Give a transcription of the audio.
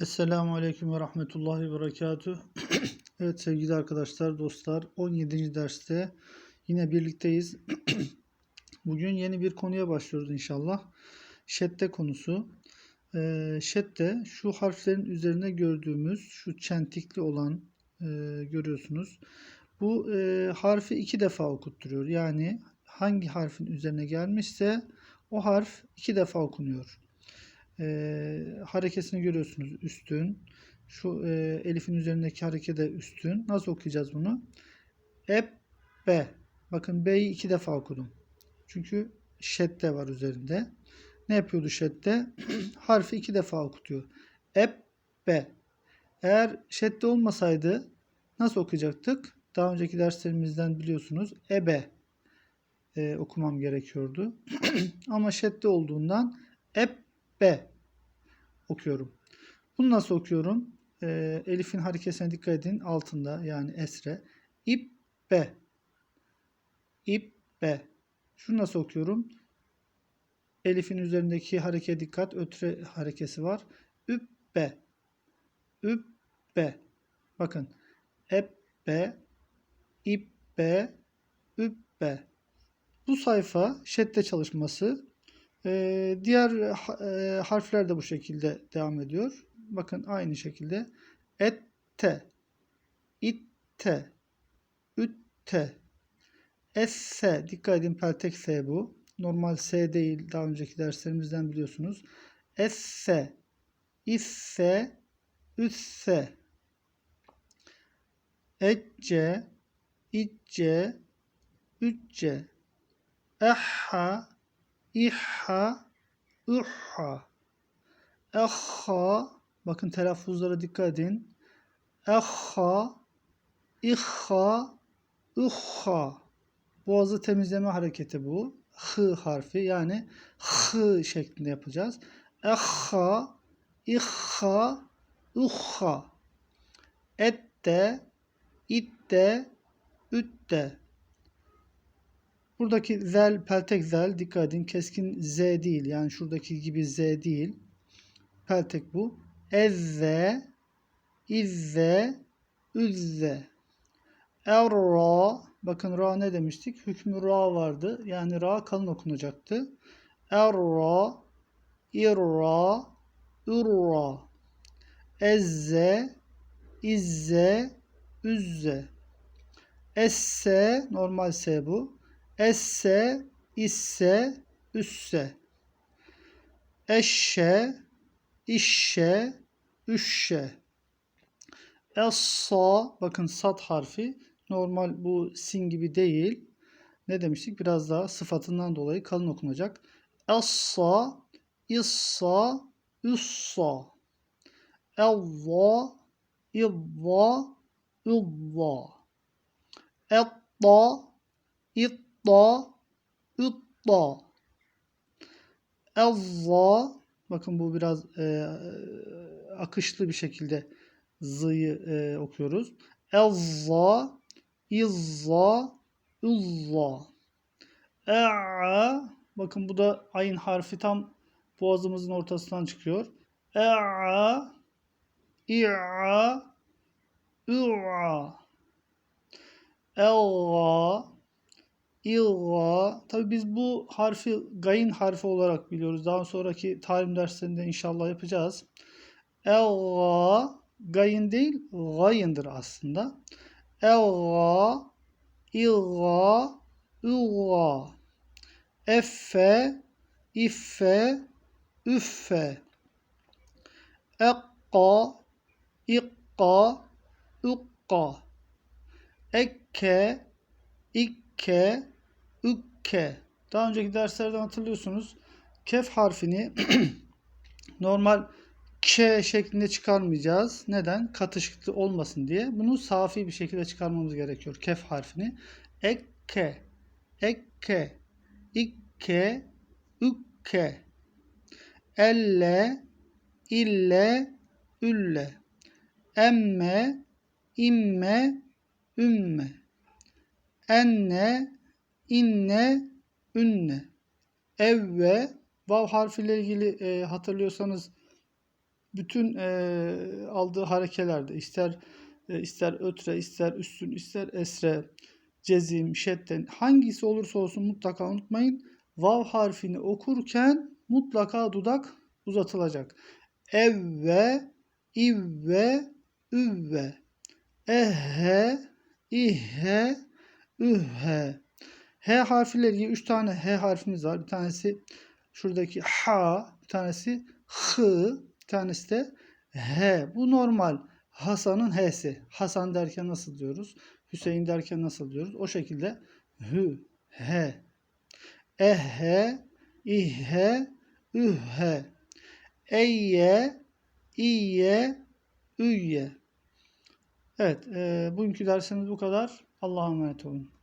Esselamu Aleyküm ve Rahmetullahi ve Berekatuh. evet sevgili arkadaşlar, dostlar 17. derste yine birlikteyiz. Bugün yeni bir konuya başlıyoruz inşallah. Şedde konusu. Ee, şedde şu harflerin üzerine gördüğümüz şu çentikli olan e, görüyorsunuz. Bu e, harfi iki defa okutturuyor. Yani hangi harfin üzerine gelmişse o harf iki defa okunuyor e, harekesini görüyorsunuz üstün. Şu e, elifin üzerindeki hareke de üstün. Nasıl okuyacağız bunu? Eb, be. Bakın B'yi iki defa okudum. Çünkü şedde var üzerinde. Ne yapıyordu şedde? Harfi iki defa okutuyor. Eb, be. Eğer şedde olmasaydı nasıl okuyacaktık? Daha önceki derslerimizden biliyorsunuz. Ebe e, okumam gerekiyordu. Ama şedde olduğundan eb, be okuyorum. Bunu nasıl okuyorum? E, elifin harekesine dikkat edin. Altında yani esre. İp be. İp be. Şunu nasıl okuyorum? Elifin üzerindeki harekeye dikkat. Ötre harekesi var. Üp be. Üp be. Bakın. Ep be. İp be. Üp be. Bu sayfa şedde çalışması ee, diğer e, harfler de bu şekilde devam ediyor. Bakın aynı şekilde. Ette, itte, ütte, esse, dikkat edin peltek S bu. Normal S değil daha önceki derslerimizden biliyorsunuz. Esse, isse, üsse, ecce, icce, ücce, ehha, İhha, uhha. Ehha, bakın telaffuzlara dikkat edin. Ehha, ihha, uhha. Boğazı temizleme hareketi bu. H harfi yani H şeklinde yapacağız. Ehha, ihha, uhha. Ette, itte, ütte. Buradaki zel, peltek zel dikkat edin. Keskin z değil. Yani şuradaki gibi z değil. Peltek bu. Ezze, izze, üzze. Erra, bakın ra ne demiştik? Hükmü ra vardı. Yani ra kalın okunacaktı. Erra, irra, ürra. Ezze, izze, üzze. Esse, normal S bu. Esse, isse, üsse. Eşşe, işşe, üşşe. Essa, bakın sat harfi. Normal bu sin gibi değil. Ne demiştik? Biraz daha sıfatından dolayı kalın okunacak. Essa, issa, üssa. Evva, ivva, ivva. Etta, it da, utta. Ezza, bakın bu biraz e, akışlı bir şekilde z'yı e, okuyoruz. Ezza, izza, uzza. E'a, bakın bu da ayın harfi tam boğazımızın ortasından çıkıyor. E'a, İ'a, Ü'a. Elga, İlga. Tabi biz bu harfi gayin harfi olarak biliyoruz. Daha sonraki talim derslerinde inşallah yapacağız. Elga gayin değil gayindir aslında. Elga ilga ilga effe iffe üffe ekka ikka ukka ekke ikke, ükke. Daha önceki derslerden hatırlıyorsunuz. Kef harfini normal K şeklinde çıkarmayacağız. Neden? Katışıklı olmasın diye. Bunu safi bir şekilde çıkarmamız gerekiyor. Kef harfini. Ekke, ekke, ikke, ükke, elle, ille, ülle, emme, imme, ümme enne, inne, ünne. Evve, vav harfiyle ilgili e, hatırlıyorsanız bütün e, aldığı harekelerde ister e, ister ötre, ister üstün, ister esre, cezim, şedden hangisi olursa olsun mutlaka unutmayın. Vav harfini okurken mutlaka dudak uzatılacak. Evve, ivve, üvve, ehe, ihe, ühe. H harfiyle ilgili 3 tane H harfimiz var. Bir tanesi şuradaki ha, bir tanesi hı, bir tanesi de H. Bu normal. Hasan'ın H'si. Hasan derken nasıl diyoruz? Hüseyin derken nasıl diyoruz? O şekilde hü, he, ehe, ihe, ühe, eyye, iye, üye. Evet, e, bugünkü dersimiz bu kadar. Allah'a emanet olun.